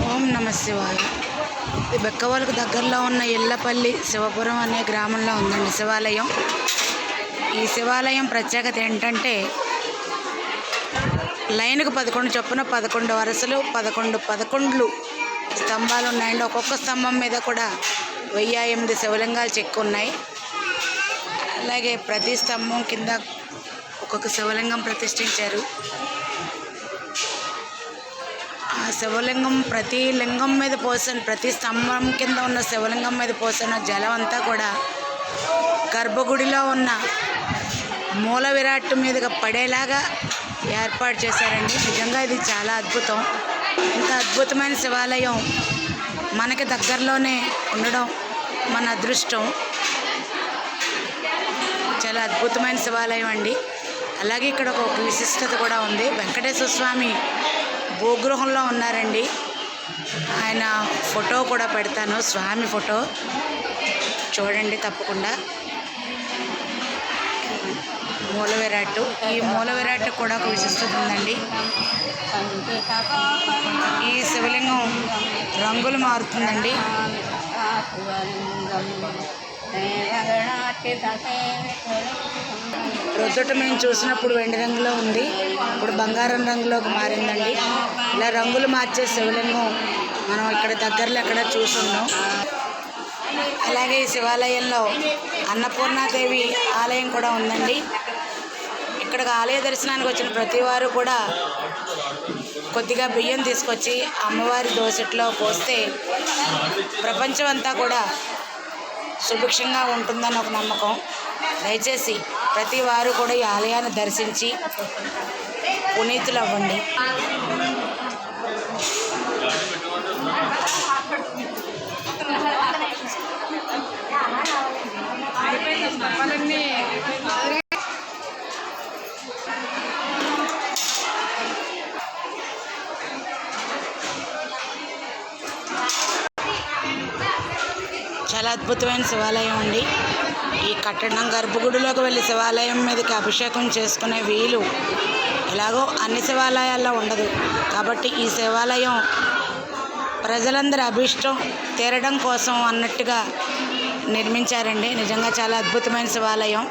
ఓం నమ శివాయ. ఇది బెక్కవాళ్ళకు దగ్గరలో ఉన్న ఇళ్ళపల్లి శివపురం అనే గ్రామంలో ఉందండి శివాలయం. ఈ శివాలయం ప్రత్యేకత ఏంటంటే లైన్కు పదకొండు చొప్పున పదకొండు వరుసలు పదకొండు పదకొండ్లు స్తంభాలు ఉన్నాయండి. ఒక్కొక్క స్తంభం మీద కూడా వెయ్యి ఎనిమిది శివలింగాలు చెక్కు ఉన్నాయి. అలాగే ప్రతి స్తంభం కింద ఒక్కొక్క శివలింగం ప్రతిష్ఠించారు. శివలింగం ప్రతి లింగం మీద పోసిన ప్రతి స్తంభం కింద ఉన్న శివలింగం మీద పోసిన జలం అంతా కూడా గర్భగుడిలో ఉన్న మూల విరాట్ మీదుగా పడేలాగా ఏర్పాటు చేశారండి. నిజంగా ఇది చాలా అద్భుతం. ఇంత అద్భుతమైన శివాలయం మనకి దగ్గరలోనే ఉండడం మన అదృష్టం. చాలా అద్భుతమైన శివాలయం అండి. అలాగే ఇక్కడ ఒక విశిష్టత కూడా ఉంది. వెంకటేశ్వర స్వామి భూగృహంలో ఉన్నారండి. ఆయన ఫోటో కూడా పెడతాను. స్వామి ఫోటో. చూడండి తప్పకుండా. మూల విరాటు ఈ మూల విరాటు కూడా ఒక విశిష్టత ఉందండి. ఈ శివలింగం రంగులు మారుతుందండి. ప్రొద్దుట మేము చూసినప్పుడు వెండి రంగులో ఉంది. ఇప్పుడు బంగారం రంగులోకి మారిందండి. ఇలా రంగులు మార్చే శివలింగం మనం ఇక్కడ దగ్గరలో ఎక్కడ చూసున్నాం అలాగే ఈ శివాలయంలో అన్నపూర్ణాదేవి ఆలయం కూడా ఉందండి. ఇక్కడికి ఆలయ దర్శనానికి వచ్చిన ప్రతి వారు కూడా కొద్దిగా బియ్యం తీసుకొచ్చి అమ్మవారి దోసెట్లో పోస్తే ప్రపంచం అంతా కూడా సుభిక్షంగా ఉంటుందని ఒక నమ్మకం. దయచేసి ప్రతి వారు కూడా ఈ ఆలయాన్ని దర్శించి పునీతులు అవ్వండి చాలా అద్భుతమైన శివాలయం అండి ఈ కట్టడం గర్భగుడిలోకి వెళ్ళి శివాలయం మీదకి అభిషేకం చేసుకునే వీలు ఎలాగో అన్ని శివాలయాల్లో ఉండదు. కాబట్టి ఈ శివాలయం ప్రజలందరి అభిష్టం తీరడం కోసం అన్నట్టుగా నిర్మించారండి. నిజంగా చాలా అద్భుతమైన శివాలయం.